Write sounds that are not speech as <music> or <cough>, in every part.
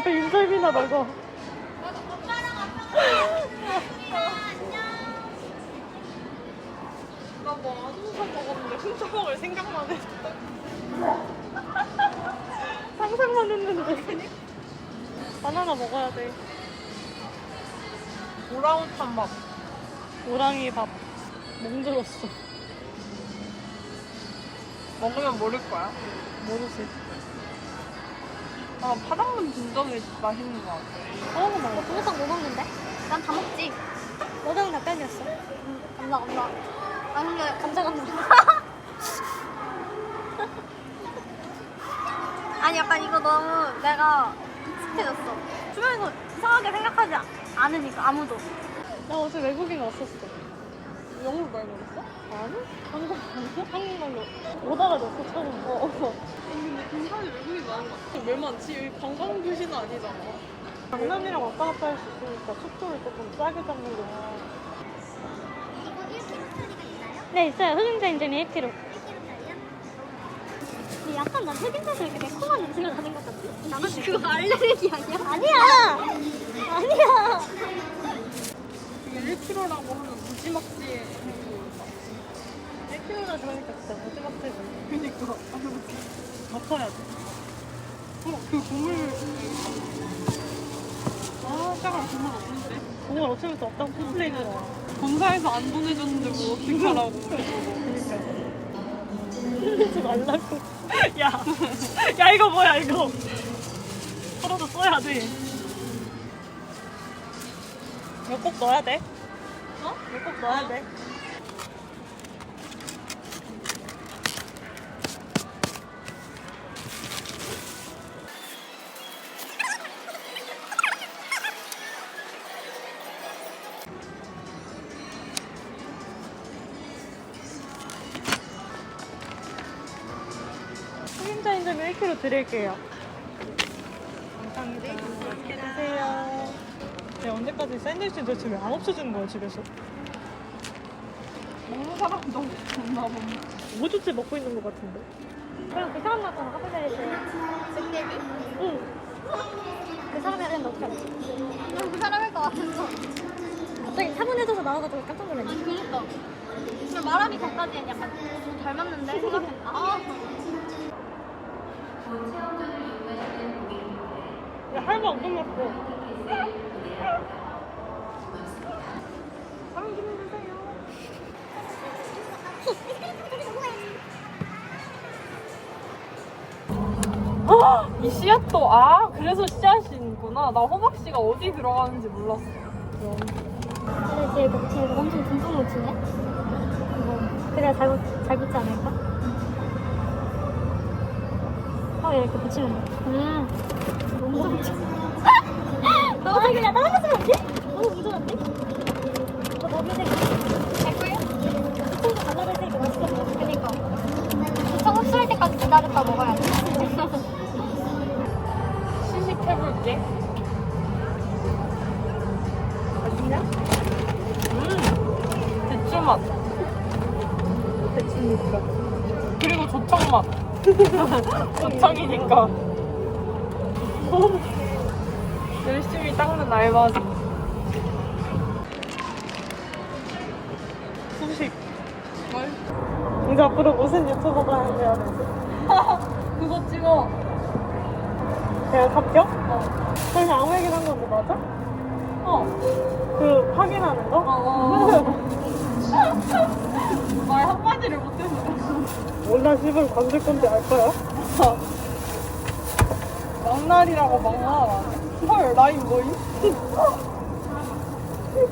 앞에 인설비나 먹어. 나뭐 아무것도 먹었는데 훔쳐 먹을 생각만 했어. <laughs> 상상만 했는데. 바나나 먹어야 돼. 오랑우탄 밥. 오랑이 밥. 멍들었어. 먹으면 모를 거야. 모르지. 아, 파당면 진정이 맛있는 것 같아. 하나만 먹어. 동영상 뭐 먹는데? 난 다 먹지. 너랑 닭갈비였어. 응, 감사, 감사. 아, 근데 감사, 감사. <laughs> 아니, 약간 이거 너무 내가 익숙해졌어. 주변에서 이상하게 생각하지 아- 않으니까, 아무도. 나 어제 외국인 왔었어. 영어로 말 못했어? 아니? 한국, 한국말로. 오다가 넣고 처음. 어, 어. 근데 군산에 외국인 많은 것 같아. 왜 많지? 여기 관광도시는 아니잖아. 장난이랑 왔다 갔다 할 수 있으니까 속도를 조금 싸게 잡는 거야. 이거 1kg짜리가 있나요? 네, 있어요. 흑임자 인절미 1kg. 1kg짜리요? 근데 약간 난 흑임자에서 이렇게 매콤한 냄새가 나는 것 같아. 나는 그거 알레르기 아니야? 아니야! 아니야! 이게 1kg라고 하면 무지막지해. 1kg나 들어가니까 진짜 무지막지지. 그니까. 더 커야 돼. 어, 그 국물. 아, 짜가 국물 없는데? 어쩔 수 없다고 컴플레인을 와. 본사에서 안 보내줬는데 뭐 어떡하라고. 그러니까. 흘리지 말라고. <laughs> 야, 야 이거 뭐야 이거. 서로도 써야 돼. 이거 꼭 넣어야 돼. 어? 이거 꼭 넣어야 돼. 흑임자 인절미 1kg 드릴게요. 감사합니다. 맛있게 드세요. 네, 언제까지 샌드위치 도대체 왜 안 없어지는 거야, 집에서? 먹는 사람도 없나 보네. 5주째 먹고 있는 것 같은데. 그럼 그 사람 나타나 카페 자리에서 승대비? 응. 그 사람이 하는데 어떻게 알았지? 난그 사람일 것 같았어. 갑자기 차분해져서 나와가지고 깜짝 놀랐네. 그니까. 근데 말하기 전까지는 약간 좀 닮았는데 생각했나? 아. 야, 할머 안 끝났어. 이 씨앗도, 아, 그래서 씨앗이구나. 나 호박 씨가 어디 들어가는지 몰랐어. 쟤 이거 쟤 이거 엄청 듬뿍 묻히네? 그래야 잘, 붙- 잘 붙지 않을까? 어 이렇게 붙이면 돼. 음. 너무 묻혀. <laughs> 너무 거 쓰면 안 돼? 너무 무서운데? 이거 너무 생될 거예요? 시청도 발라낼 테니까 맛있게 먹어. 그니까. 시청 흡수할 때까지 기다렸다 먹어야 돼. <laughs> 시식해볼게. 맛있냐? 음, 대추 맛. 대치니까. 그리고 조청 맛. <laughs> 조청이니까. <laughs> 열심히 닦는 알바지. 소식. 뭘? 이제 앞으로 무슨 유튜버가 해야 되지? <laughs> 그거 찍어. 내가 합격? 어. 사실 아무 얘기나 한 건데 맞아? 어. 그 확인하는 거? 어. <laughs> 말 한마디를 못해서. 몰라 집을 건들 건데 알 거야? 막날이라고 막날. 헐, 라인 뭐임?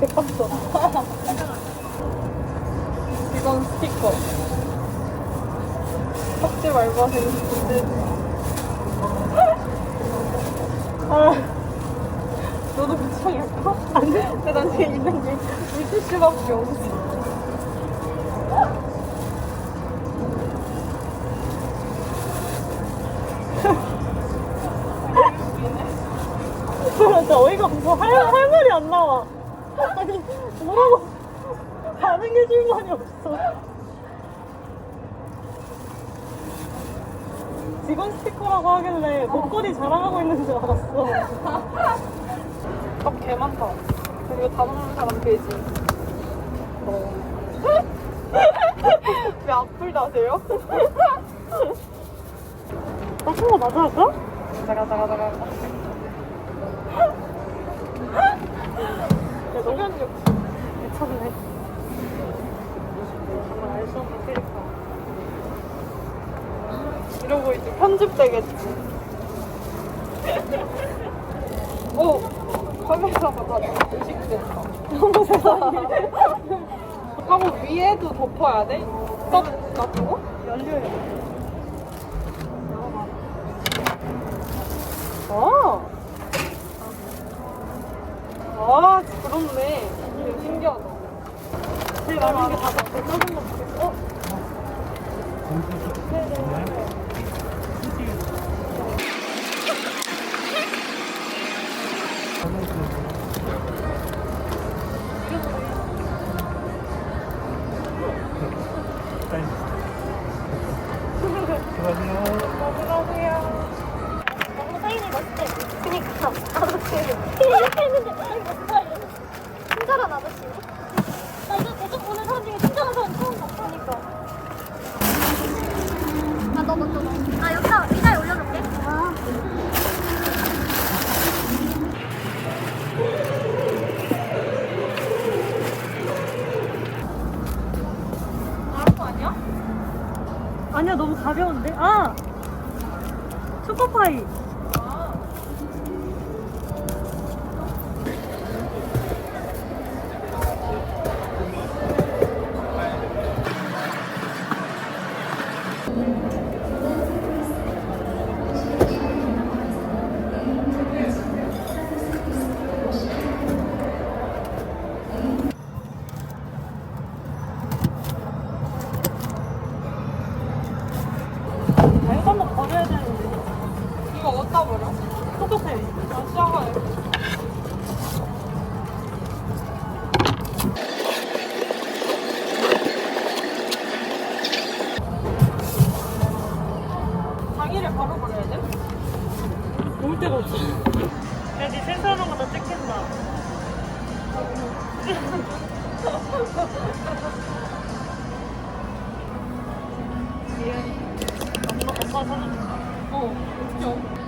개빡쳐. 이건 스티커. 삭제 말바생 근데 아, 너도 괜찮을까? 아니. 근데 난 지금 있는 게 물티슈밖에 없어. 진짜 어이가 없어. 할, 할 말이 안 나와. 아니, 뭐라고 반응해 줄 말이 없어. 직원 스티커라고 하길래 목걸이 자랑하고 있는 줄 알았어. 떡개 많다. 그리고 다 먹는 사람 돼지. 너. <laughs> 왜 악플 다세요? 나쁜 거 맞아, 아까? 자가 자 가 자 가. 야, 너면 미쳤네. 정말 알 수 없는 캐릭터. 이러고 이제 편집되겠지. 오! 카메라가 다 의식됐다. 어머 세상에. 하고 위에도 덮어야 돼? 떡 놔두고? 열려요. 아! 아, 그렇네. 되게 신기하다. 제일 많은 게다 작은 거 먹겠어? 어? 너무 사인이 멋있대. 그니까. 나도 그 이렇게 했는데 사인이 멋있다. 친절한 아저씨네. 나 이거 계속 보는 사람 중에 친절한 사람 처음 봤다니까. 아, 너 먼저 넣어. 아, 여기다 의자에 올려놓을게. 아. 다른 거 아니야? 아니야, 너무 가벼운데? 아! 초코파이. 아, 이거 한번 버려야 되는데. 이거 어디다 버려? 초코파이. 아, 시작하네. 자기를 바로 버려야 돼? 올 데가 없어. 야, 니 생산한 거다 찍힌다. 미안해. 엄마, 엄마 사는 어, 어떻게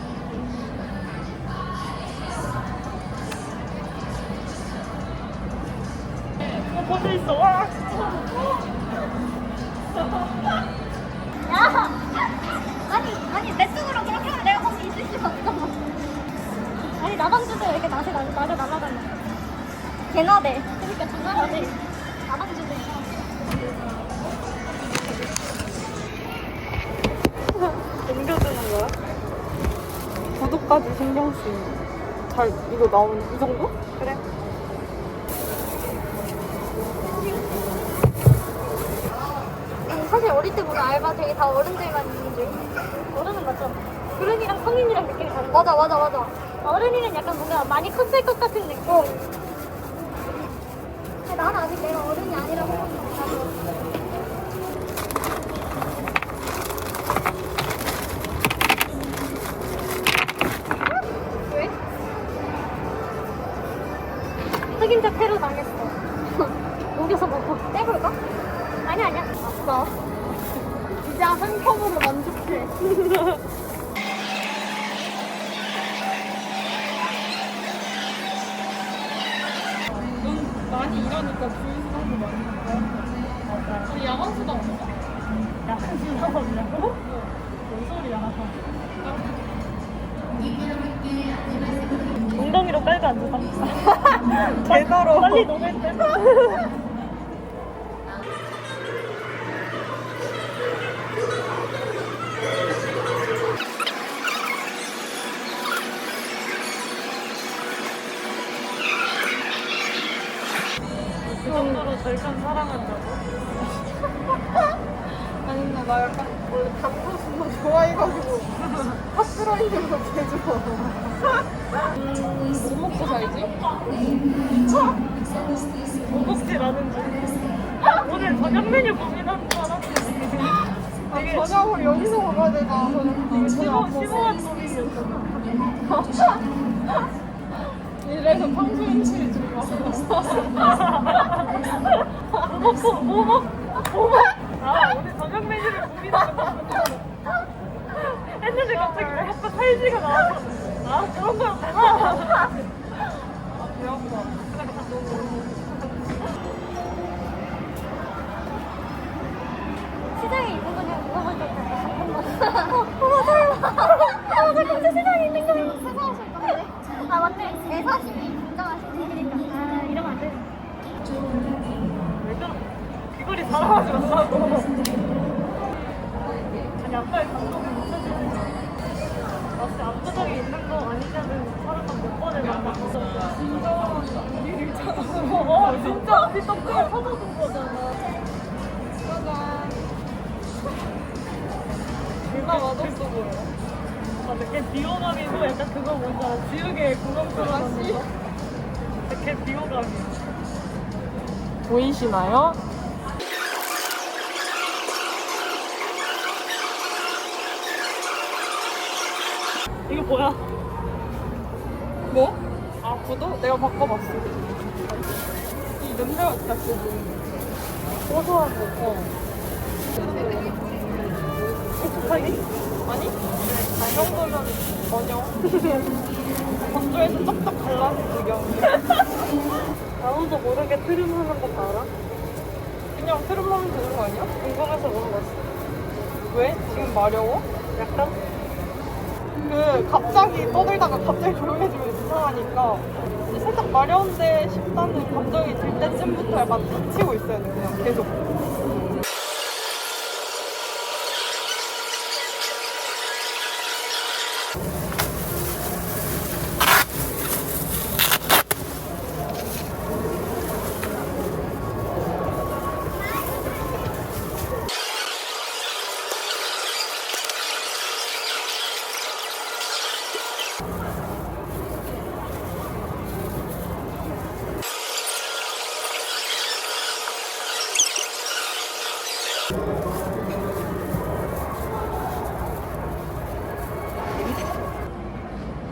있어. 와! 야! 아니, 아니, 내 쪽으로 그렇게 하면 내가 거기 있을 수가 없어. 아니, 나방 왜 이렇게 낮에, 낮에, 낮에 날아가냐. 개나대. 그러니까 장난하지. 나방 주제. 옮겨주는 거야? 구독까지 신경 쓰이네. 잘, 이거 나오는, 이 정도? 그래. 사실 어릴 때 보면 알바 되게 다 어른들만 있는 줄. 어른은 맞죠? 어른이랑 성인이랑 느낌이 다른 맞아, 맞아, 맞아. 어른이는 약간 뭔가 많이 컸을 것 같은 느낌. 근데 나는 아직 내가 어른이 아니라고 생각해. 왜? 흑임자 테러 당했어. <laughs> 녹여서 먹고 떼볼까? 아니 아니야. 아싸. 이제 한 컵으로 만족해. 넌 많이 일하니까 주인 수당도 많이 받아. 우리 야간 수당 없어? 야, 진짜 없냐고? 뭔 소리야. 엉덩이로 깔고 앉아서. <laughs> <laughs> 제대로. 빨리 녹을 때. <laughs> 절kan 사랑한다고? <laughs> 아니 근데 나 약간 원래 닭도수도 좋아해가지고 팥 들어있는 거 되게 좋아. 음, 뭐 먹고 살지? 오복지 라는 줄. 오늘 저녁 메뉴 고민하는 줄 알았는데. 저녁을 여기서 먹어야 되나? 저녁 심오, 심오한 소리였어. 이래서 평소인지 좀 <laughs> 뭐, 뭐, 뭐, 뭐, 아, 오늘 저녁 메뉴를 고민하는 거 했는데 갑자기 왜 핫바 사이즈가 나와서 아, 그런 거였구나. 아, 배고파. 시장에 있는 거냐고 물어볼 때 잠깐만. 어, 어머 설마. 어, 저 진짜 시장에 있는 거예요. 수고하실 건데. 아 맞네. 대사심이 인정하실 분이니까. 아 이러면 안 돼. 귀걸이 사랑하지 말라고. 아니, 아빠의 감동을 못 찾는 나 진짜 압도적이 있는 거 아니냐는 사람 몇 번을 만나고. 진짜 일이잖아. 어, 진짜 앞이 떡국을 찾아준 거잖아. 얼마 맛없어 보여. 맞아, 걔 비호감이고 약간 그거 알아? 지우개 구멍처럼 거? 걔 비호감이야. 보이시나요? 뭐야? 뭐? 아 구도? 내가 바꿔봤어. 이 냄새가 진짜 좋은. 고소한 거. 어. 자기? 아니? 이 정도면 전혀. 건조해서 쩍쩍 갈라진 지경. <laughs> 아무도 모르게 트림하는 거 알아? 그냥 트름 하면 되는 거 아니야? 궁금해서 물어봤어. 왜? 지금 마려워? 약간? 그 갑자기 떠들다가 갑자기 조용해지면 이상하니까 살짝 마려운데 싶다는 감정이 들 때쯤부터 약간 닥치고 있어야 돼 그냥 계속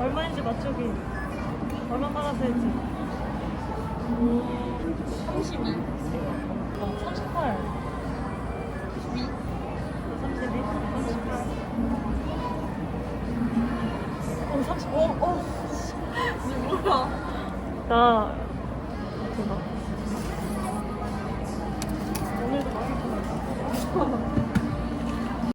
얼마인지 맞추기. 얼마 받아서 했지? 32 어, 38. 32? 32? 38. 어, 35. 어, 뭐야 나. 대박. 오늘도 많이 보냈어.